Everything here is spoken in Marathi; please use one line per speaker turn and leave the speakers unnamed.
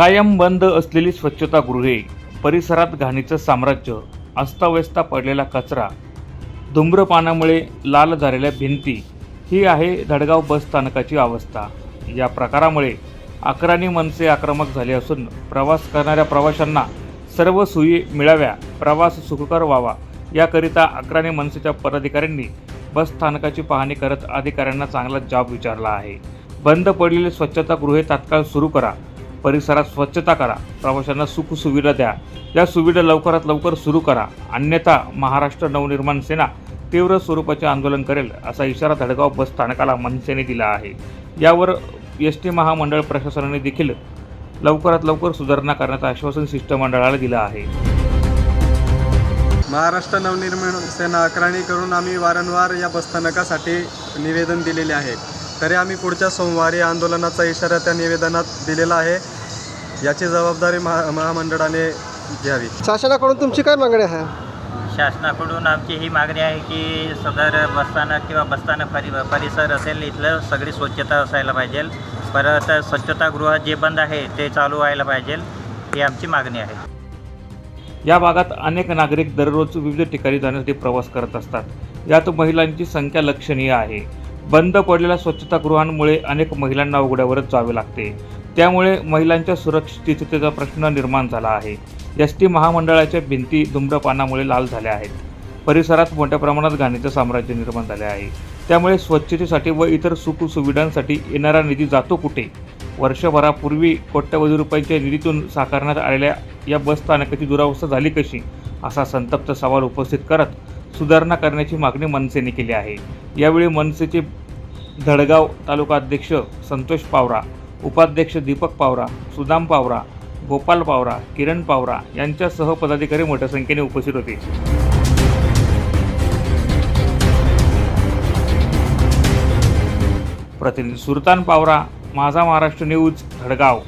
कायम बंद असलेली स्वच्छतागृहे परिसरात घाणीचं साम्राज्य अस्ताव्यस्ता पडलेला कचरा धूम्रपानामुळे लाल झालेल्या भिंती ही आहे धडगाव बस स्थानकाची अवस्था. या प्रकारामुळे अकरानी मनसे आक्रमक झाले असून प्रवास करणाऱ्या प्रवाशांना सर्व सोयी मिळाव्या प्रवास सुखकर व्हावा याकरिता अकरानी मनसेच्या पदाधिकाऱ्यांनी बस स्थानकाची पाहणी करत अधिकाऱ्यांना चांगला जॉब विचारला आहे. बंद पडलेली स्वच्छतागृहे तात्काळ सुरू करा. परिसरात स्वच्छता करा. प्रवाशांना सुखसुविधा द्या. या सुविधा लवकरात लवकर सुरू करा. अन्यथा महाराष्ट्र नवनिर्माण सेना तीव्र स्वरूपाचे आंदोलन करेल असा इशारा धडगाव बस स्थानकाला मनसेने दिला आहे. यावर एस टी महामंडळ प्रशासनाने देखील लवकरात लवकर सुधारणा करण्याचं आश्वासन शिष्टमंडळाला दिलं आहे.
महाराष्ट्र नवनिर्माण सेना अक्राणी करून आम्ही वारंवार या बसस्थानकासाठी निवेदन दिलेले आहे. तरी आम्ही पुढच्या सोमवारी आंदोलनाचा इशारा त्या निवेदनात दिलेला आहे. याची जबाबदारी महा महामंडळाने घ्यावी.
शासनाकडून तुमची काय मागणी आहे?
शासनाकडून आमची ही मागणी आहे की सदर बसस्थानक किंवा बसस्थानक परि परिसर असेल इथलं सगळी स्वच्छता असायला पाहिजे. परत स्वच्छतागृह जे बंद आहे ते चालू व्हायला पाहिजे ही आमची मागणी आहे.
या भागात अनेक नागरिक दररोज विविध ठिकाणी जाण्यासाठी प्रवास करत असतात. यात महिलांची संख्या लक्षणीय आहे. बंद पडलेल्या स्वच्छतागृहांमुळे अनेक महिलांना उघड्यावरच जावे लागते. त्यामुळे महिलांच्या सुरक्षिततेचा प्रश्न निर्माण झाला आहे. एस टी महामंडळाच्या भिंती धूम्रपानामुळे लाल झाल्या आहेत. परिसरात मोठ्या प्रमाणात घाणीचं साम्राज्य निर्माण झाले आहे. त्यामुळे स्वच्छतेसाठी व इतर सुखसुविधांसाठी येणारा निधी जातो कुठे? वर्षभरापूर्वी कोट्यवधी रुपयांच्या निधीतून साकारण्यात आलेल्या या बसस्थानकाची दुरावस्था झाली कशी? असा संतप्त सवाल उपस्थित करत सुधारणा करण्याची मागणी मनसेने केली आहे. यावेळी मनसेचे धडगाव तालुकाध्यक्ष संतोष पावरा उपाध्यक्ष दीपक पावरा सुदाम पावरा गोपाल पावरा किरण पावरा यांच्यासह पदाधिकारी मोठ्या संख्येने उपस्थित होते. प्रतिनिधी सुलतान पावरा माझा महाराष्ट्र न्यूज धडगाव.